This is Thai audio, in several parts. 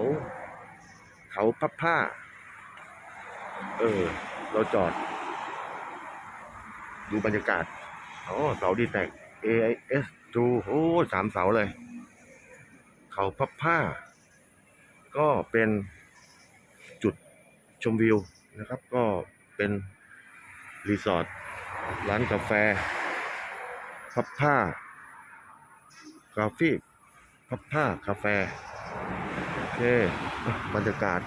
เขาเขาพับผ้า เออ เราจอด ดูบรรยากาศอ๋อเสาดีแตก AIS ดูโอ้สามเสาเลย เขาพับผ้า ก็เป็นจุดชมวิวนะครับ ก็เป็นรีสอร์ทร้านกาแฟ พับผ้า กาแฟพับผ้า กาแฟ คอะบรรยากาศ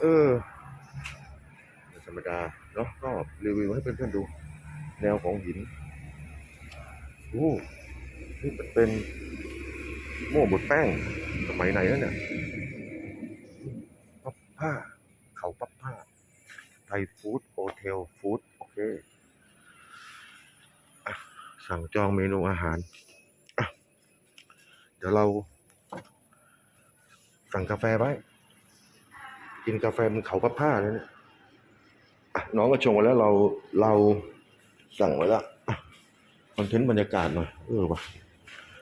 เออธรรมดาเนาะก็รีวิวให้เพื่อนๆดู แนวของหินโอ้นี่มันเป็นโม่บดแป้งสมัยไหนแล้วเนี่ยพับผ้า เขาพับผ้า ไทยฟู้ดโฮเทลฟู้ดโอเคสั่งจองเมนูอาหาร เดี๋ยวเรา สั่งกาแฟไว้ กินกาแฟมันเขาพับผ้าเลยเนี่ยอะน้องก็ชงไว้แล้วเราเราสั่งไว้แล้วอะคอนเทนต์บรรยากาศหน่อยเออว่ะ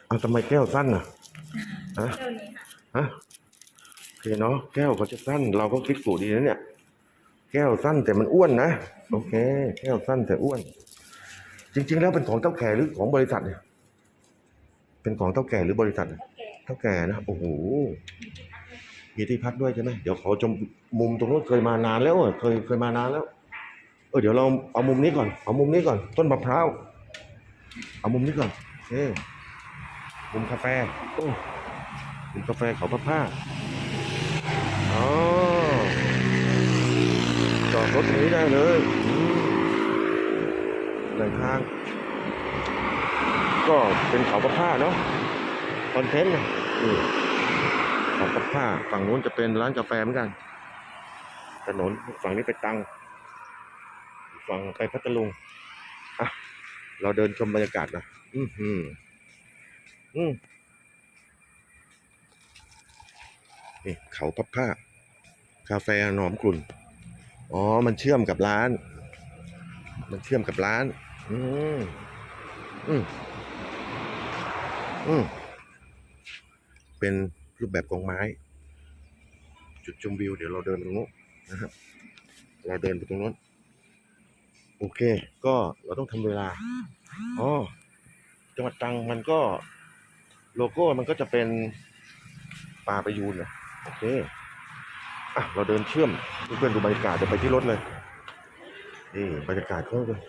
เอาทำไมแก้วสั้นอะฮะฮะโอเคเนาะแก้วเขาจะสั้น เราก็คิดถูกดีนะเนี่ย แก้วสั้นแต่มันอ้วนนะโอเค แก้วสั้นแต่อ้วน จริง ๆ แล้วเป็นของเท่าแก่หรือของบริษัทเนี่ย เป็นของเท่าแก่หรือบริษัทเนี่ยโอเคเท่าแก่นะโอ้โห มีที่พักด้วยใช่ไหมเดี๋ยวเขอชมมุมตรงนู้นเคยมานานแล้วเคยเคยมานานแล้ว เออเดี๋ยวเราเอามุมนี้ก่อนเอามุมนี้ก่อน ต้นมะพร้าวเอามุมนี้ก่อนโอเคมุมกาแฟโอ้มุมกาแฟเขาพับผ้าอ๋อจอดรถตรงนี้ได้เลยอืมหนึ่ทาง ก็เป็นเขาพับผ้าเนาะคอนเทนต์นะนี่ ของกับผ้า ฝั่งนู้นจะเป็นร้านกาแฟเหมือนกัน ถนนฝั่งนี้ไปตัง ฝั่งไปพัทลุง อะ เราเดินชมบรรยากาศนะ อืมอืมอืมนี่เขาพับผ้า กาแฟหนอมกลุ่น อ๋อ มันเชื่อมกับร้าน มันเชื่อมกับร้าน อืมอืมอืมเป็น รูปแบบกองไม้ จุดชมวิว เดี๋ยวเราเดินตรงนู้นนะครับ เราเดินไปตรงนู้น โอเค ก็เราต้องทำเวลาอ๋อจังหวัดตรังมันก็โลโก้มันก็จะเป็นป่าประยูนนะโอเคอะเราเดินเชื่อมเพื่อนๆดูบรรยากาศเดี๋ยวไปที่รถเลยนี่บรรยากาศเขาเลย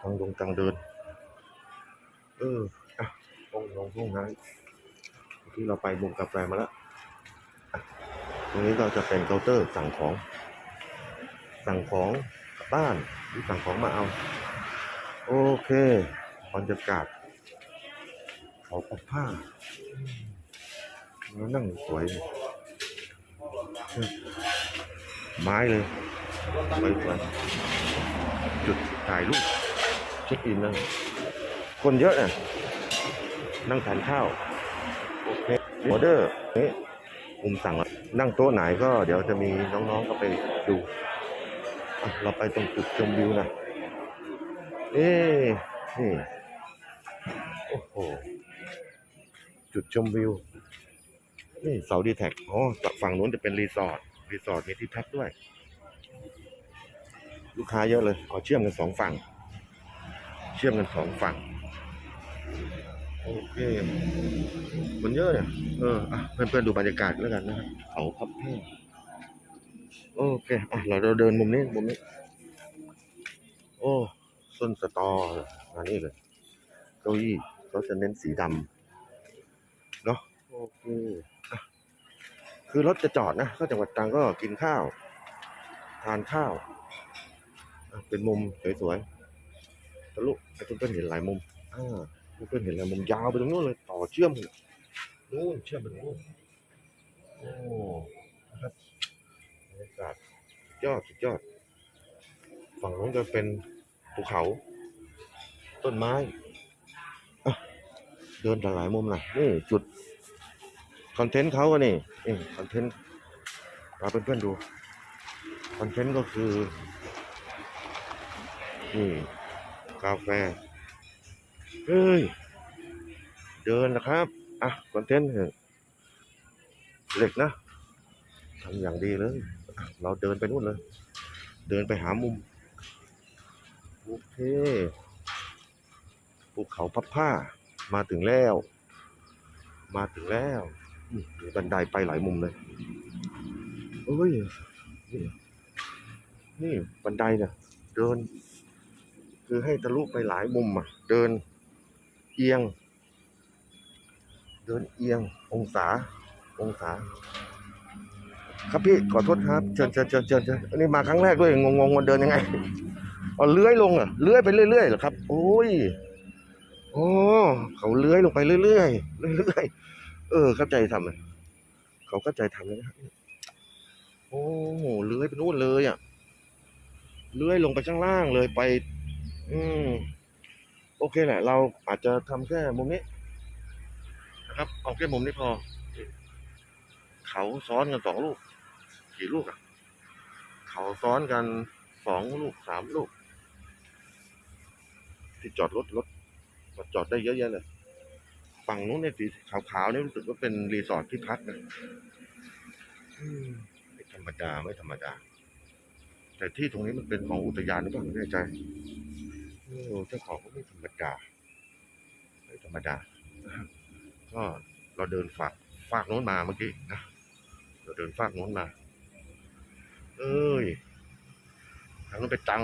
ทางลงทางเดิน เอออะห้องนงห้องน้ำ ที่เราไปมุมกาแฟมาแล้วตรงนี้ก็จะเป็นเคาน์เตอร์สั่งของ สั่งของกลับบ้านหรือสั่งของมาเอา โอเคบรรยากาศเขาปักผ้าแล้วนั่งสวยไม้เลยสวยสวยจุดถ่ายรูปเช็คอินนะคนเยอะน่ะนั่งทานข้าว ออเดอร์นี่มุมสั่งอะนั่งโต๊ะไหนก็เดี๋ยวจะมีน้องๆก็ไปดูเราไปตรงจุดชมวิวนะเอ๊นี่โอ้โหจุดชมวิวนี่เสาดีแท็กอ๋อฝั่งนู้นจะเป็นรีสอร์ทรีสอร์ทมีที่พักด้วย ลูกค้าเยอะเลยขอเชื่อมกันสองฝั่ง เชื่อมกันสองฝั่ง โอเค มันเยอะเนี่ย เอออะเพื่อนๆดูบรรยากาศแล้วกันนะครับเขาพับแห้งโอเค อะ เราเราเดินมุมนี้ มุมนี้ โอ้ส้นสตอมานี่เลยเก้าอี้เขาจะเน้นสีดำเนาะโอเคอคือรถจะจอดนะเข้าจังหวัดตรังก็กินข้าว ทานข้าวอะเป็นมุมสวยๆทะลุให้เพื่อนๆเห็นหลายมุมอ่า เพื่อนเห็นแล้วมุมยาวไปตรงนู้นเลยต่อเชื่อมนู่นเชื่อมไปตรงนู้นโอ้นะครับบรรยากาศยอดสุดยอด ฝั่งนู้นจะเป็นภูเขา ต้นไม้เดินหลายมุมนะนี่จุดคอนเทนต์เขาอะนี่นี่คอนเทนต์เราเพื่อนๆดูคอนเทนต์ก็คือนี่กาแฟ เฮ้ย เดินนะครับ อะคอนเทนต์เหล็กนะทำอย่างดีเลย เราเดินไปนู่นเลย เดินไปหามุม โอเคภูเขาพับผ้า มาถึงแล้ว มาถึงแล้วมีบันไดไปหลายมุมเลยเอ้ย นี่นี่บันไดเนี่ยเดิน คือให้ทะลุไปหลายมุมอะ เดิน เอียง เดินเอียง องศา องศา ครับพี่ขอโทษครับ เชิญเชิญเชิญเชิญเชิญอันนี้มาครั้งแรกด้วยงงๆมันเดินยังไงเอเลื้อยลงอะเลื้อยไปเรื่อยๆเหรอครับ โอ้ยโอ้เขาเลื้อยลงไปเรื่อยๆเรื่อยๆเออ เข้าใจทำเลยเขาเข้าใจทำเลยนะครับโอ้เลื้อยไปนู่นเลยอะเลื้อยลงไปข้างล่างเลยไป อืม อเคแหละ เราอาจจะทำแค่มุมนี้นะครับ เอาแค่มุมนี้พอ เขาซ้อนกันสองลูกกี่ลูกอะ เขาซ้อนกันสองลูกสามลูก ที่จอดรถรถมาจอดได้เยอะแยะเลยฝั่งนู้นเนี่ยสีขาวๆนี่รู้สึกว่าเป็นรีสอร์ทที่พักนะมไม่ธรรมดาไม่ธรรมดา แต่ที่ตรงนี้มันเป็นของอุทยานหรือเปล่าไม่แน่ใจ อเจ้าของก็ไม่ธรรมดาไม่ธรรมดา ก็เราเดินฝากฝากโน้นมาเมื่อกี้นะเราเดินฟากโน้นมา เอ้ยทางนู้นไปตัง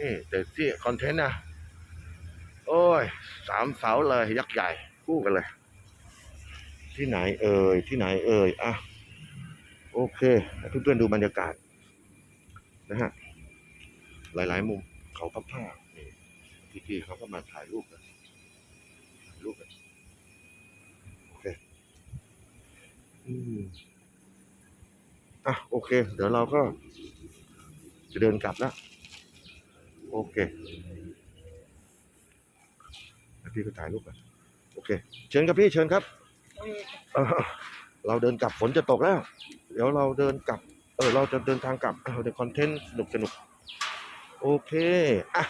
นี่แต่ที่คอนเทนต์นะโอ้ยสามเสาเลยยักษ์ใหญ่คู่กันเลย ที่ไหนเอ่ยที่ไหนเอ่ยอะโอเคเพื่อนๆดูบรรยากาศนะฮะหลายๆมุมเขาพับผ้านี่ พี่ๆเขาก็มาถ่ายรูปกันถ่ายรูปกันโอเคอืมอะโอเค เดี๋ยวเราก็จะเดินกลับแล้วโอเคพี่ก็ถ่ายรูปกันโอเค เชิญครับพี่เชิญครับเราเดินกลับฝนจะตกแล้ว เดี๋ยวเราเดินกลับ เออ เราจะเดินทางกลับเอาเดี๋ยวคอนเทนต์สนุกสนุกโอเค อะ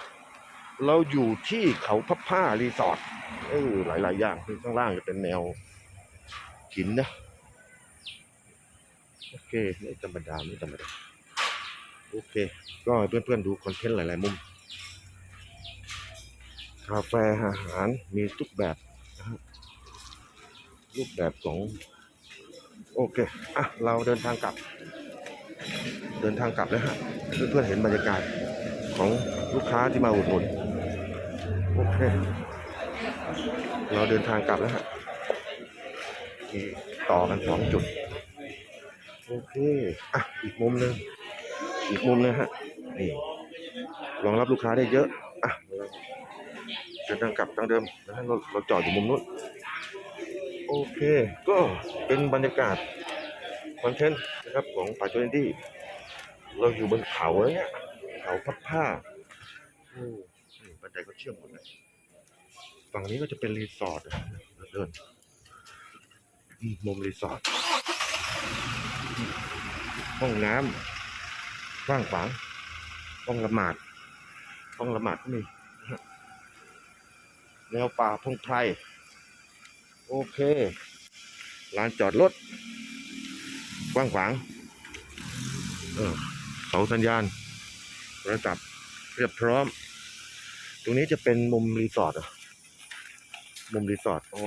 เราอยู่ที่เขาพับผ้ารีสอร์ทเออหลาย ๆ อย่างคือข้างล่างจะเป็นแนวหินนะ โอเค ไม่ธรรมดาไม่ธรรมดา โอเค ก็เพื่อน ๆ ดูคอนเทนต์หลาย ๆ มุม กาแฟอาหารมีทุกแบบนะครับรูปแบบของ โอเค อะ เราเดินทางกลับ เดินทางกลับแล้วฮะ เพื่อนๆเห็นบรรยากาศของลูกค้าที่มาอุดหนุน โอเค เราเดินทางกลับแล้วฮะต่อกันสองจุด โอเค อะ อีกมุมหนึ่งอีกมุมหนึงฮะ นี่ รองรับลูกค้าได้เยอะ อะเราจะนั่งกลับทางเดิมนะฮะเราเราจอดอยู่มุมนู้น โอเค ก็เป็นบรรยากาศคอนเทนต์นะครับของป่าโจนดี้ เราอยู่บนเขาเนี่ย เขาพับผ้าอ้นี่ บันไดก็เชื่อมหมดเลยฝั่งนี้ก็จะเป็นรีสอร์ทเดินมมุมรีสอร์ทห้องน้ำกว้างขวางห้องละหมาดห้องละหมาดก็มีนะฮะแนวป่าพงไพรโอเคลานจอดรถกว้างขวางเออสาสัญญาณโทรศัพท์เรียบพร้อม ตรงนี้จะเป็นมุมรีสอร์ทเหรอะมุมรีสอร์ท อ๋อ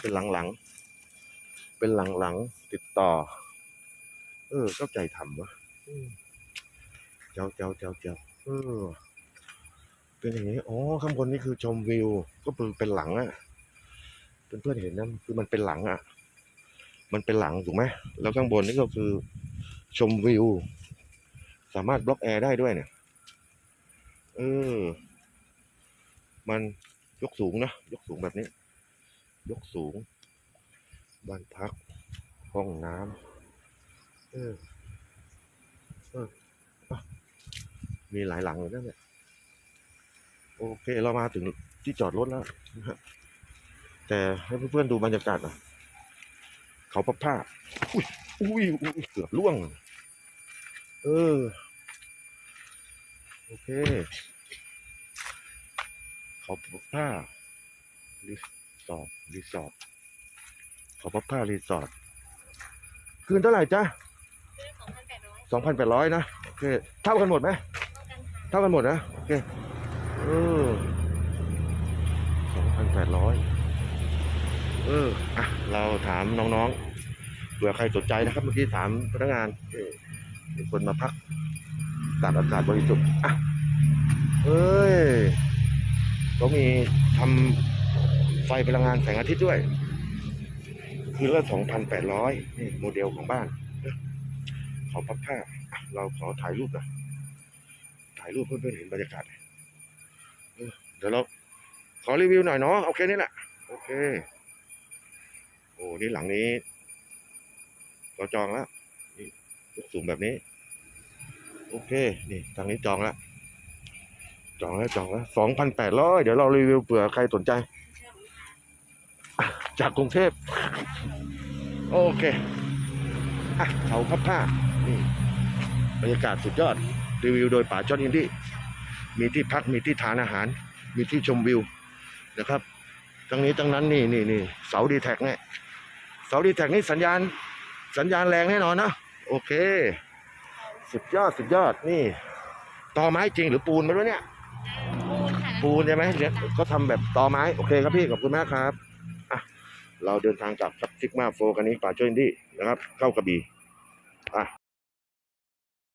เป็นหลังๆ เป็นหลังๆ ติดต่อ เออ เข้าใจทำวะเจ้าเจ้าเจ้าเจ้าเออ เป็นอย่างนี้ อ๋อ ข้างบนนี่คือชมวิว ก็คือเป็นหลังอะเพื่อนๆเห็นนะคือมันเป็นหลังอะมันเป็นหลังถูกไหม แล้วข้างบนนี่ก็คือ ชมวิว สามารถบล็อกแอร์ได้ด้วยเนี่ย เออ มันยกสูงนะยกสูงแบบนี้ ยกสูง บ้านพัก ห้องน้ำเออเออมีหลายหลังเลยนั่นแหละโอเค เรามาถึงที่จอดรถแล้วนะฮะแต่ให้เพื่อนๆดูบรรยากาศน่อยเขาพับผ้าอุ้ยอุ้ยอุ้ยเกือบล่วง เออ โอเค เขาพับผ้ารีสอร์ทรีสอร์ทเขาพับผ้ารีสอร์ทคืนเท่าไหร่จ๊ะซื้อสองพันแปดร้อยสองพันแปดร้อยนะโอเคเท่ากันหมดไหมเท่ากันค่ะเท่ากันหมดนะโอเคเออสองพันแปดร้อยเอออะเราถามน้องๆเผื่อใครสนใจนะครับ เมื่อกี้ถามพนักงานเออมีคนมาพักตากอากาศบริสุทธิ์อะเอ้ย ก็มีทำไฟพลังงานแสงอาทิตย์ด้วย คือละสองพันแปดร้อยนี่โมเดลของบ้านเขาพับผ้า เราขอถ่ายรูปนะถ่ายรูปเพื่อนๆเห็นบรรยากาศเดี๋ยวเราขอรีวิวหน่อยเนาะโอเคนี่แหละโอเค โอ้นี่หลังนี้เราจองแล้วนี่ยกสูงแบบนี้ โอเค นี่ทางนี้จองแล้ว จองแล้วจองแล้วสองพันแปดร้อยเดี๋ยวเรารีวิวเผื่อใครสนใจ จากกรุงเทพ โอเคอะเขาพับผ้านี่บรรยากาศสุดยอด รีวิวโดยป๋าจอห์นอินดี้มีที่พักมีที่ทานอาหาร มีที่ชมวิวนะครับทั้งนี้ทั้งนั้นนี่นี่นี่เสาดีแท็กเนี่ยเสาดีแท็กนี่สัญญาณ สัญญาณแรงแน่นอนนะโอเค สุดยอดสุดยอดนี่ตอไม้จริงหรือปูนไม่รู้เนี่ย ปูนใช่ไหมเนี่ยก็ทำแบบตอไม้โอเคครับพี่ขอบคุณมากครับอะเราเดินทางกลับกับซิกมาโฟกันนี้ป่าช่วยอินดีนะครับ เข้ากระบี่อะ